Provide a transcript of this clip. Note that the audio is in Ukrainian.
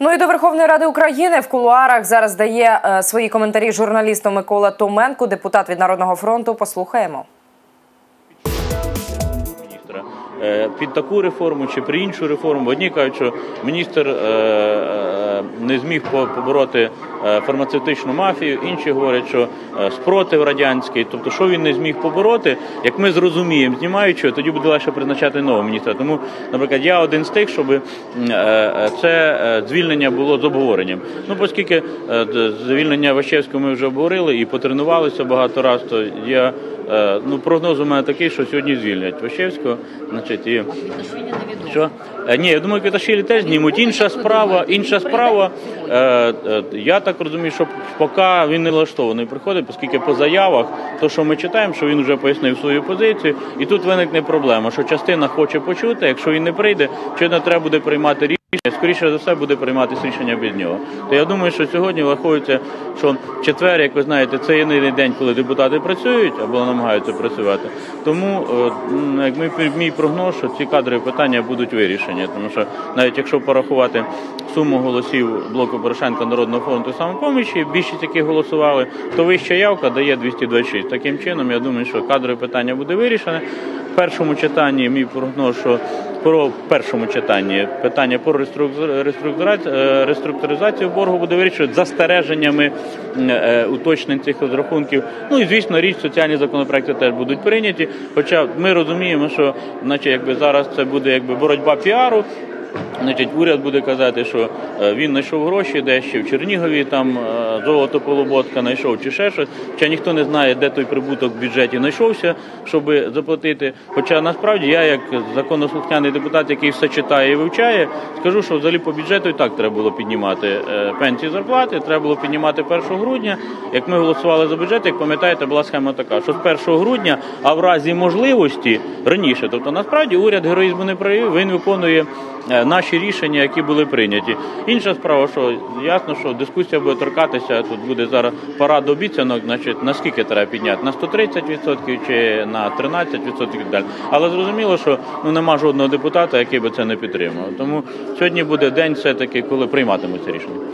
Ну і до Верховної Ради України в кулуарах зараз дає е, свої коментарі журналісту Микола Томенко, депутат від Народного фронту. Послухаємо. Е, під таку реформу чи при іншу реформу. Одні кажуть, що міністр е, не зміг побороти е, фармацевтичну мафію, інші говорять, що е, спротив радянський, тобто, що він не зміг побороти, як ми зрозуміємо, знімаючи, тоді буде легше призначати нового міністра. Тому, наприклад, я один з тих, щоб е, це звільнення було з обговоренням. Ну, оскільки звільнення Ващевського ми вже обговорили і потренувалися багато разів, то я Ну, прогноз у мене такий, що сьогодні звільнять Ващевського. Значить, і... Що? Е, Ні, я думаю, Квіташвілі теж знімуть. Інша справа, інша справа. Е, е, я так розумію, що поки він не влаштований приходить, оскільки по заявах, то що ми читаємо, що він вже пояснив свою позицію, і тут виникне проблема, що частина хоче почути, якщо він не прийде, чи не треба буде приймати рішення. Скоріше за все буде прийматися рішення без нього. То я думаю, що сьогодні враховується, що четвер, як ви знаєте, це єдиний день, коли депутати працюють або намагаються працювати. Тому е, як мій, мій прогноз, що ці кадрові питання будуть вирішені. Тому що навіть якщо порахувати суму голосів блоку Порошенка Народного фронту самопомічі, більшість яких голосували, то вища явка дає 226. Таким чином, я думаю, що кадрове питання буде вирішене. В першому читанні мій прогноз, що про першому читанні питання про е, реструктуризацію боргу буде вирішувати застереженнями е, уточнень цих розрахунків. Ну і звісно, річ соціальні законопроекти теж будуть прийняті. Хоча ми розуміємо, що наче якби зараз це буде якби боротьба піару. Значить, уряд буде казати, що е, він знайшов гроші, де ще в Чернігові там е, золото полуботка знайшов чи ще щось. Хоча ніхто не знає, де той прибуток в бюджеті знайшовся, щоб заплатити. Хоча насправді я, як законослухняний депутат, який все читає і вивчає, скажу, що взагалі по бюджету і так треба було піднімати е, пенсії зарплати, треба було піднімати 1 грудня. Як ми голосували за бюджет, як пам'ятаєте, була схема така, що з 1 грудня, а в разі можливості раніше. Тобто, насправді уряд героїзму не проявив, він виконує наші рішення, які були прийняті. Інша справа, що ясно, що дискусія буде торкатися. Тут буде зараз парад обіцянок, значить наскільки треба підняти на 130% чи на 13% і так далі. Але зрозуміло, що ну нема жодного депутата, який би це не підтримав. Тому сьогодні буде день, все таки, коли прийматимуться рішення.